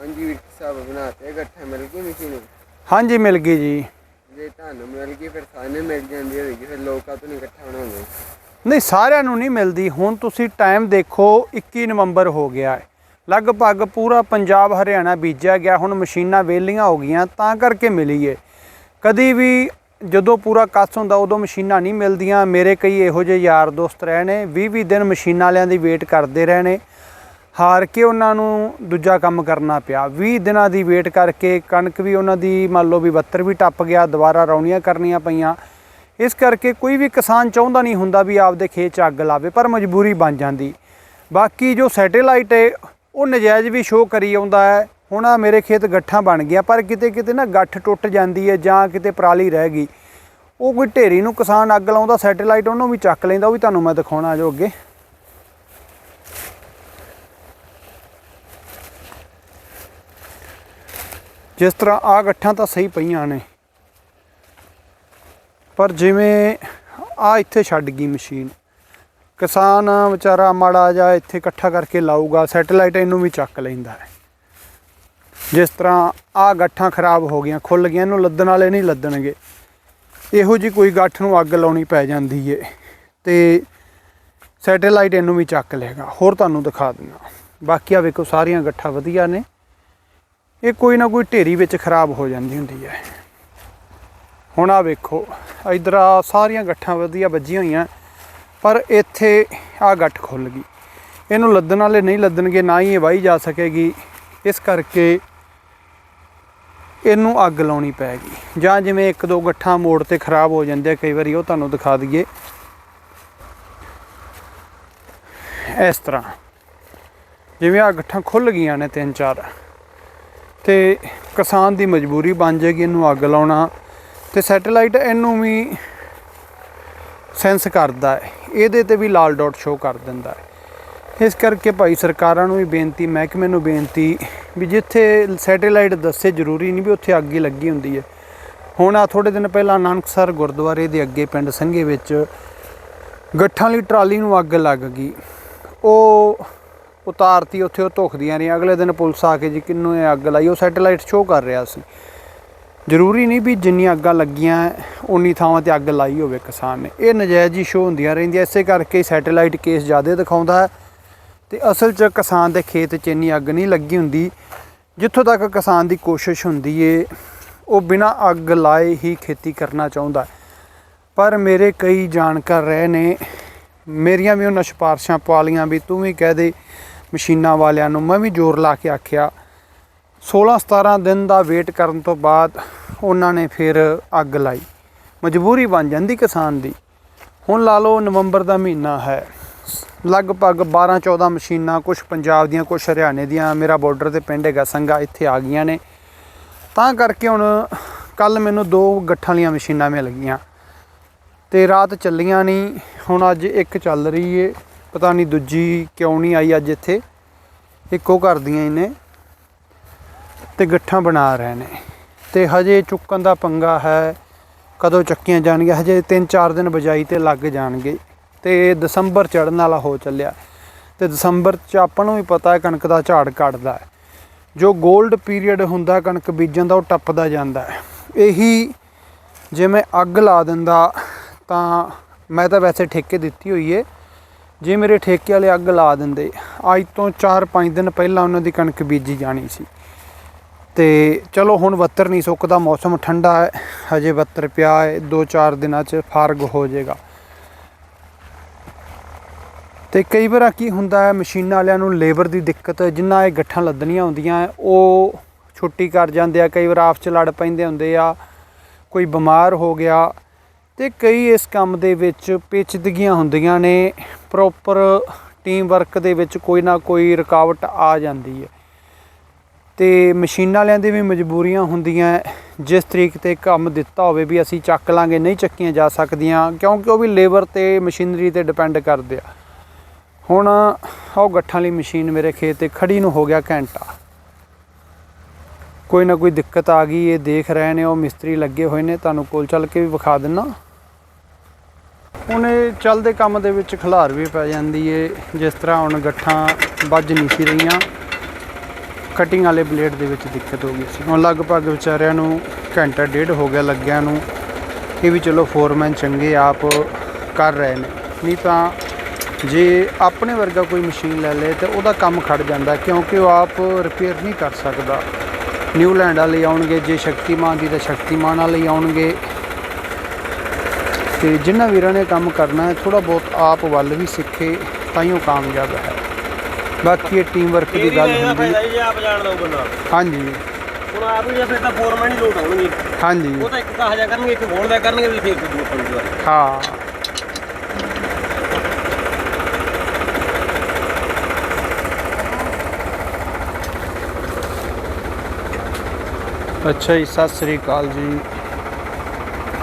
ਹਾਂਜੀ ਵੀਰ ਸਾਹਿਬ ਬਣਾਤੇ ਗੱਠਾ ਮਿਲ ਗਈ ਮਸ਼ੀਨ। ਹਾਂਜੀ ਮਿਲ ਗਈ ਜੀ। ਜੇ ਤੁਹਾਨੂੰ ਮਿਲ ਗਈ ਫਿਰ ਸਾਨੂੰ ਮਿਲ ਜਾਂਦੀ ਹੋਏਗੀ ਫਿਰ ਲੋਕਾਂ ਤੋਂ ਨਹੀਂ ਇਕੱਠਾ ਬਣਾਉਂਦੇ। ਨਹੀਂ ਸਾਰਿਆਂ ਨੂੰ ਨਹੀਂ ਮਿਲਦੀ। ਹੁਣ ਤੁਸੀਂ ਟਾਈਮ ਦੇਖੋ 21 ਨਵੰਬਰ ਹੋ ਗਿਆ ਹੈ। ਲਗਭਗ ਪੂਰਾ ਪੰਜਾਬ ਹਰਿਆਣਾ ਬੀਜਿਆ ਗਿਆ। ਹੁਣ ਮਸ਼ੀਨਾਂ ਵੇਲੀਆਂ ਹੋ ਗਈਆਂ ਤਾਂ ਕਰਕੇ ਮਿਲੀ ਏ ਕਦੀ ਵੀ ਜਦੋਂ ਪੂਰਾ ਕੱਸ ਹੁੰਦਾ ਉਦੋਂ ਮਸ਼ੀਨਾਂ ਨਹੀਂ ਮਿਲਦੀਆਂ। ਮੇਰੇ ਕਈ ਇਹੋ ਜਿਹੇ ਯਾਰ ਦੋਸਤ ਰਹੇ ਨੇ 20 20 ਦਿਨ ਮਸ਼ੀਨਾਂ ਵਾਲਿਆਂ ਦੀ ਵੇਟ ਕਰਦੇ ਰਹੇ ਨੇ। ਹਾਰ ਕੇ ਉਹਨਾਂ ਨੂੰ ਦੂਜਾ ਕੰਮ ਕਰਨਾ ਪਿਆ। 20 ਦਿਨਾਂ ਦੀ ਵੇਟ ਕਰਕੇ ਕਣਕ ਵੀ ਉਹਨਾਂ ਦੀ ਮੰਨ ਲਓ ਵੀ 72 ਵੀ ਟੱਪ ਗਿਆ, ਦੁਬਾਰਾ ਰੌਣੀਆਂ ਕਰਨੀਆਂ ਪਈਆਂ। ਇਸ ਕਰਕੇ ਕੋਈ ਵੀ ਕਿਸਾਨ ਚਾਹੁੰਦਾ ਨਹੀਂ ਹੁੰਦਾ ਵੀ ਆਪਦੇ ਖੇਤ 'ਚ ਅੱਗ ਲਾਵੇ, ਪਰ ਮਜਬੂਰੀ ਬਣ ਜਾਂਦੀ। ਬਾਕੀ ਜੋ ਸੈਟੇਲਾਈਟ ਹੈ, ਉਹ ਨਜਾਇਜ਼ ਵੀ ਸ਼ੋਅ ਕਰੀ ਆਉਂਦਾ ਹੈ। ਹੁਣ ਆ ਮੇਰੇ ਖੇਤ ਗੱਠਾਂ ਬਣ ਗਿਆ ਪਰ ਕਿਤੇ ਕਿਤੇ ਨਾ ਗੱਠ ਟੁੱਟ ਜਾਂਦੀ ਹੈ ਜਾਂ ਕਿਤੇ ਪਰਾਲੀ ਰਹਿ ਗਈ। ਉਹ ਕੋਈ ਢੇਰੀ ਨੂੰ ਕਿਸਾਨ ਅੱਗ ਲਾਉਂਦਾ, ਸੈਟੇਲਾਈਟ ਉਹਨੂੰ ਵੀ ਚੱਕ ਲੈਂਦਾ, ਉਹ ਵੀ ਤੁਹਾਨੂੰ ਮੈਂ ਦਿਖਾਉਣਾ ਜੋ ਅੱਗੇ। ਜਿਸ ਤਰ੍ਹਾਂ ਆ ਗੱਠਾਂ ਤਾਂ ਸਹੀ ਪਈਆਂ ਨੇ। ਪਰ ਜਿਵੇਂ ਆ ਇੱਥੇ ਛੱਡ ਗਈ ਮਸ਼ੀਨ, ਕਿਸਾਨ ਵਿਚਾਰਾ ਮਾੜਾ ਜਾ ਇੱਥੇ ਇਕੱਠਾ ਕਰਕੇ ਲਾਊਗਾ, ਸੈਟੇਲਾਈਟ ਇਹਨੂੰ ਵੀ ਚੱਕ ਲੈਂਦਾ ਹੈ। ਜਿਸ ਤਰ੍ਹਾਂ ਆ ਗੱਠਾਂ ਖਰਾਬ ਹੋ ਗਈਆਂ ਖੁੱਲ ਗਈਆਂ, ਇਹਨੂੰ ਲੱਦਣ ਵਾਲੇ ਨਹੀਂ ਲੱਦਣਗੇ। ਇਹੋ ਜੀ ਕੋਈ ਗੱਠ ਨੂੰ ਅੱਗ ਲਾਉਣੀ ਪੈ ਜਾਂਦੀ ਏ ਤੇ ਸੈਟੇਲਾਈਟ ਇਹਨੂੰ ਵੀ ਚੱਕ ਲੇਗਾ ਹੋਰ ਤੁਹਾਨੂੰ ਦਿਖਾ ਦਿੰਦਾ। ਬਾਕੀ ਆ ਵੇਖੋ, ਸਾਰੀਆਂ ਗੱਠਾਂ ਵਧੀਆ ਨੇ। ਇਹ ਕੋਈ ਨਾ ਕੋਈ ਢੇਰੀ ਵਿੱਚ ਖਰਾਬ ਹੋ ਜਾਂਦੀ ਹੁੰਦੀ ਹੈ। ਹੁਣ ਆ ਵੇਖੋ, ਇਧਰ ਆ ਸਾਰੀਆਂ ਗੱਠਾਂ ਵਧੀਆ ਵੱਜੀਆਂ ਹੋਈਆਂ, ਪਰ ਇੱਥੇ ਆ ਗੱਠ ਖੁੱਲ ਗਈ। ਇਹਨੂੰ ਲੱਦਣ ਵਾਲੇ ਨਹੀਂ ਲੱਦਣਗੇ, ਨਾ ਹੀ ਇਹ ਵਾਹੀ ਜਾ ਸਕੇਗੀ। ਇਸ ਕਰਕੇ ਇਹਨੂੰ ਅੱਗ ਲਾਉਣੀ ਪੈਗੀ। ਜਾਂ ਜਿਵੇਂ ਇੱਕ ਦੋ ਗੱਠਾਂ ਮੋੜ ਤੇ ਖਰਾਬ ਹੋ ਜਾਂਦੇ ਕਈ ਵਾਰੀ ਉਹ ਤੁਹਾਨੂੰ ਦਿਖਾ ਦਈਏ। ਇਸ ਤਰ੍ਹਾਂ। ਜਿਵੇਂ ਆ ਗੱਠਾਂ ਖੁੱਲ ਗਈਆਂ ਨੇ ਤਿੰਨ ਚਾਰ। ਤੇ ਕਿਸਾਨ ਦੀ ਮਜਬੂਰੀ ਬਣ ਜਾਏਗੀ, ਇਹਨੂੰ ਅੱਗ ਲਾਉਣਾ ਤੇ ਸੈਟੇਲਾਈਟ ਇਹਨੂੰ ਵੀ ਸੈਂਸ ਕਰਦਾ ਹੈ। ਇਹਦੇ ਤੇ ਵੀ ਲਾਲ ਡਾਟ ਸ਼ੋ ਕਰ ਦਿੰਦਾ ਹੈ। ਇਸ ਕਰਕੇ ਭਾਈ ਸਰਕਾਰਾਂ ਨੂੰ ਵੀ ਬੇਨਤੀ, ਮਹਿਕਮੇ ਨੂੰ ਬੇਨਤੀ ਵੀ ਜਿੱਥੇ ਸੈਟੇਲਾਈਟ ਦੱਸੇ ਜ਼ਰੂਰੀ ਨਹੀਂ ਵੀ ਉੱਥੇ ਅੱਗ ਹੀ ਲੱਗੀ ਹੁੰਦੀ ਹੈ। ਹੁਣ ਆ ਥੋੜੇ ਦਿਨ ਪਹਿਲਾਂ ਨਾਨਕਸਰ ਗੁਰਦੁਆਰੇ ਦੇ ਅੱਗੇ ਪਿੰਡ ਸੰਘੇ ਵਿੱਚ ਗੱਠਾਂ ਵਾਲੀ ਟਰਾਲੀ ਨੂੰ ਅੱਗ ਲੱਗ ਗਈ। ਉਹ ਉਤਾਰਤੀ, ਉੱਥੇ ਉਹ ਧੁਖਦੀਆਂ ਰਹੀਆਂ। ਅਗਲੇ ਦਿਨ ਪੁਲਿਸ ਆ ਕੇ ਜੀ ਕਿੰਨੂੰ ਇਹ ਅੱਗ ਲਾਈ? ਉਹ ਸੈਟੇਲਾਈਟ ਸ਼ੋਅ ਕਰ ਰਿਹਾ ਸੀ। ਜ਼ਰੂਰੀ ਨਹੀਂ ਵੀ ਜਿੰਨੀਆਂ ਅੱਗਾਂ ਲੱਗੀਆਂ, ਉਨੀ ਥਾਵਾਂ ਤੇ ਅੱਗ ਲਾਈ ਹੋਵੇ ਕਿਸਾਨ ਨੇ। ਇਹ ਨਜਾਇਜ਼ ਹੀ ਸ਼ੋਅ ਹੁੰਦੀਆਂ ਰਹਿੰਦੀਆਂ। ਇਸੇ ਕਰਕੇ ਸੈਟੇਲਾਈਟ ਕੇਸ ਜ਼ਿਆਦਾ ਦਿਖਾਉਂਦਾ ਹੈ। ਤੇ ਅਸਲ 'ਚ ਕਿਸਾਨ ਦੇ ਖੇਤ 'ਚ ਇੰਨੀ ਅੱਗ ਨਹੀਂ ਲੱਗੀ ਹੁੰਦੀ। ਜਿੱਥੋਂ ਤੱਕ ਕਿਸਾਨ ਦੀ ਕੋਸ਼ਿਸ਼ ਹੁੰਦੀ ਏ, ਉਹ ਬਿਨਾਂ ਅੱਗ ਲਾਏ ਹੀ ਖੇਤੀ ਕਰਨਾ ਚਾਹੁੰਦਾ ਪਰ ਮੇਰੇ ਕਈ ਜਾਣਕਾਰ ਰਹੇ ਨੇ, ਮੇਰੀਆਂ ਵੀ ਉਹਨਾਂ ਸਿਫਾਰਸ਼ਾਂ ਪਾ ਲੀਆਂ ਵੀ, ਤੂੰ ਵੀ ਕਹਿ ਦੇ ਮਸ਼ੀਨਾਂ ਵਾਲਿਆਂ ਨੂੰ ਮੈਂ ਵੀ ਜ਼ੋਰ ਲਾ ਕੇ ਆਖਿਆ 16 17 ਦਿਨ ਦਾ ਵੇਟ ਕਰਨ ਤੋਂ ਬਾਅਦ ਉਹਨਾਂ ਨੇ ਫਿਰ ਅੱਗ ਲਾਈ। ਮਜਬੂਰੀ ਬਣ ਜਾਂਦੀ ਕਿਸਾਨ ਦੀ। ਹੁਣ ਲਾ ਲਓ ਨਵੰਬਰ ਦਾ ਮਹੀਨਾ ਹੈ। ਲਗਭਗ 12 14 ਮਸ਼ੀਨਾਂ ਕੁਝ ਪੰਜਾਬ ਦੀਆਂ ਕੁਝ ਹਰਿਆਣੇ ਦੀਆਂ, ਮੇਰਾ ਬਾਰਡਰ ਤੇ ਪਿੰਡ ਹੈਗਾ ਸੰਗਾ ਇੱਥੇ ਆ ਗਈਆਂ ਨੇ। ਤਾਂ ਕਰਕੇ ਹੁਣ ਕੱਲ ਮੈਨੂੰ ਦੋ ਗੱਠਾਂ ਵਾਲੀਆਂ ਮਸ਼ੀਨਾਂ ਮਿਲ ਗਈਆਂ। ਤੇ ਰਾਤ ਚੱਲੀਆਂ ਨਹੀਂ ਹੁਣ ਅੱਜ ਇੱਕ ਚੱਲ ਰਹੀ ਏ। ਪਤਾ ਨਹੀਂ ਦੂਜੀ ਕਿਉਂ ਨਹੀਂ ਆਈ ਅੱਜ ਇੱਥੇ। ਇੱਕੋ ਕਰਦੀਆਂ ਇਹਨੇ ਤੇ ਗੱਠਾਂ ਬਣਾ ਰਹੇ ਨੇ। ਤੇ ਹਜੇ ਚੁੱਕਣ ਦਾ ਪੰਗਾ ਹੈ, ਕਦੋਂ ਚੱਕੀਆਂ ਜਾਣਗੀਆਂ? ਹਜੇ 3-4 ਦਿਨ ਬਜਾਈ ਤੇ ਲੱਗ ਜਾਣਗੇ। ਤੇ ਦਸੰਬਰ ਚੜਨ ਵਾਲਾ ਹੋ ਚੱਲਿਆ। ਤੇ ਦਸੰਬਰ ਚ ਆਪਾਂ ਨੂੰ ਵੀ ਪਤਾ ਹੈ ਕਣਕ ਦਾ ਝਾੜ ਕੱਢਦਾ ਹੈ। ਜੋ 골ਡ ਪੀਰੀਅਡ ਹੁੰਦਾ ਕਣਕ ਬੀਜਣ ਦਾ ਉਹ ਟੱਪਦਾ ਜਾਂਦਾ ਹੈ। ਇਹੀ ਜੇ ਮੈਂ ਅੱਗ ਲਾ ਦਿੰਦਾ ਤਾਂ ਮੈਂ ਤਾਂ ਵੈਸੇ ਠੇਕੇ ਦਿੱਤੀ ਹੋਈ ਏ। ਜੇ ਮੇਰੇ ਠੇਕੇ ਵਾਲੇ ਅੱਗ ਲਾ ਦਿੰਦੇ, ਅੱਜ ਤੋਂ 4-5 ਦਿਨ ਪਹਿਲਾਂ ਉਹਨਾਂ ਦੀ ਕਣਕ ਬੀਜੀ ਜਾਣੀ ਸੀ। ਤੇ ਚਲੋ ਹੁਣ ਬੱਤਰ ਨਹੀਂ ਸੁੱਕਦਾ, ਮੌਸਮ ਠੰਡਾ ਹੈ, ਹਜੇ ਬੱਤਰ ਪਿਆ ਹੈ 2-4 ਦਿਨਾਂ ਚ ਫਾਰਗ ਹੋ ਜਾਏਗਾ। ਤੇ ਕਈ ਵਾਰ ਕੀ ਹੁੰਦਾ ਹੈ, ਮਸ਼ੀਨਾਂ ਵਾਲਿਆਂ ਨੂੰ ਲੇਬਰ ਦੀ ਦਿੱਕਤ, ਜਿੰਨਾ ਇਹ ਗੱਠਾਂ ਲੱਦਣੀਆਂ ਹੁੰਦੀਆਂ, ਉਹ ਛੁੱਟੀ ਕਰ ਜਾਂਦੇ ਆ, ਕਈ ਵਾਰ ਆਪ ਚ ਲੜ ਪੈਂਦੇ ਹੁੰਦੇ ਆ, ਕੋਈ ਬਿਮਾਰ ਹੋ ਗਿਆ ਤੇ ਕਈ ਇਸ ਕੰਮ ਦੇ ਵਿੱਚ ਪੇਚੀਦਗੀਆਂ ਹੁੰਦੀਆਂ ਨੇ ਪ੍ਰੋਪਰ ਟੀਮ ਵਰਕ ਦੇ ਵਿੱਚ ਕੋਈ ਨਾ ਕੋਈ ਰੁਕਾਵਟ ਆ ਜਾਂਦੀ ਹੈ। ਤੇ ਮਸ਼ੀਨਾਂ ਵਾਲਿਆਂ ਦੀ ਵੀ ਮਜਬੂਰੀਆਂ ਹੁੰਦੀਆਂ ਜਿਸ ਤਰੀਕ ਤੇ ਕੰਮ ਦਿੱਤਾ ਹੋਵੇ ਵੀ ਅਸੀਂ ਚੱਕ ਲਾਂਗੇ, ਨਹੀਂ ਚੱਕੀਆਂ ਜਾ ਸਕਦੀਆਂ, ਕਿਉਂਕਿ ਉਹ ਵੀ ਲੇਬਰ ਤੇ, ਮਸ਼ੀਨਰੀ ਤੇ ਡਿਪੈਂਡ ਕਰਦੇ ਆ। ਹੁਣ ਉਹ ਗੱਠਾਂ ਵਾਲੀ ਮਸ਼ੀਨ ਮੇਰੇ ਖੇਤ ਤੇ ਖੜੀ ਨੂੰ ਹੋ ਗਿਆ ਘੰਟਾ। ਕੋਈ ਨਾ ਕੋਈ ਦਿੱਕਤ ਆ ਗਈ, ਇਹ ਦੇਖ ਰਹੇ ਨੇ, ਉਹ ਮਿਸਤਰੀ ਲੱਗੇ ਹੋਏ ਨੇ, ਤੁਹਾਨੂੰ ਕੋਲ ਚੱਲ ਕੇ ਵੀ ਵਿਖਾ ਦਿੰਨਾ ਹੁਣ ਇਹ ਚੱਲਦੇ ਕੰਮ ਦੇ ਵਿੱਚ ਖਿਲਾਰ ਵੀ ਪੈ ਜਾਂਦੀ ਏ, ਜਿਸ ਤਰ੍ਹਾਂ ਹੁਣ ਗੱਠਾਂ ਵੱਜ ਨਹੀਂ ਸੀ ਰਹੀਆਂ। ਕਟਿੰਗ ਵਾਲੇ ਬਲੇਡ ਦੇ ਵਿੱਚ ਦਿੱਕਤ ਹੋ ਗਈ ਸੀ। ਹੁਣ ਲਗਭਗ ਵਿਚਾਰਿਆਂ ਨੂੰ ਘੰਟਾ ਡੇਢ ਹੋ ਗਿਆ ਲੱਗਿਆਂ ਨੂੰ। ਇਹ ਵੀ ਚਲੋ ਫੋਰਮੈਨ ਚੰਗੇ ਆਪ ਕਰ ਰਹੇ ਨੇ। ਨਹੀਂ ਤਾਂ ਜੇ ਆਪਣੇ ਵਰਗਾ ਕੋਈ ਮਸ਼ੀਨ ਲੈ ਲੇ ਤੇ ਉਹਦਾ ਕੰਮ ਖੜ ਜਾਂਦਾ, ਕਿਉਂਕਿ ਉਹ ਆਪ ਰਿਪੇਅਰ ਨਹੀਂ ਕਰ ਸਕਦਾ। ਨਿਊਲੈਂਡ ਵਾਲੇ ਆਉਣਗੇ, ਜੇ ਸ਼ਕਤੀਮਾਨ ਦੀ ਤਾਂ ਸ਼ਕਤੀਮਾਨ ਵਾਲੇ ਆਉਣਗੇ। ਤੇ ਜਿਨ੍ਹਾਂ ਵੀਰਾਂ ਨੇ ਕੰਮ ਕਰਨਾ ਹੈ ਥੋੜਾ ਬਹੁਤ ਆਪ ਵੱਲ ਵੀ ਸਿੱਖੇ ਤਾਂ ਹੀ ਉਹ ਕਾਮਯਾਬ ਹੈ। ਬਾਕੀ ਇਹ ਟੀਮ ਵਰਕ ਦੀ ਗੱਲ ਹੁੰਦੀ ਫਾਇਦਾ ਜੀ ਜੇ ਆਪ ਜਾਣਦਾ ਉਹ ਬੰਦਾ। ਹਾਂਜੀ। ਹੁਣ ਆਪ ਹੀ ਜੇ ਫਿਰ ਤਾਂ ਫੋਰਮੈਨ ਹੀ ਲੋਟ ਆਉਣਗੇ। ਹਾਂਜੀ। ਉਹ ਤਾਂ ਇੱਕ ਕਹਾ ਜਾ ਕਰਨਗੇ ਇੱਕ ਬੋਲਦਾ ਕਰਨਗੇ ਵੀ ਫੇਰ ਕੋਈ ਆਪਾਂ ਨੂੰ ਹਾਂ। ਅੱਛਾ ਜੀ ਸਤਿ ਸ੍ਰੀ ਅਕਾਲ ਜੀ।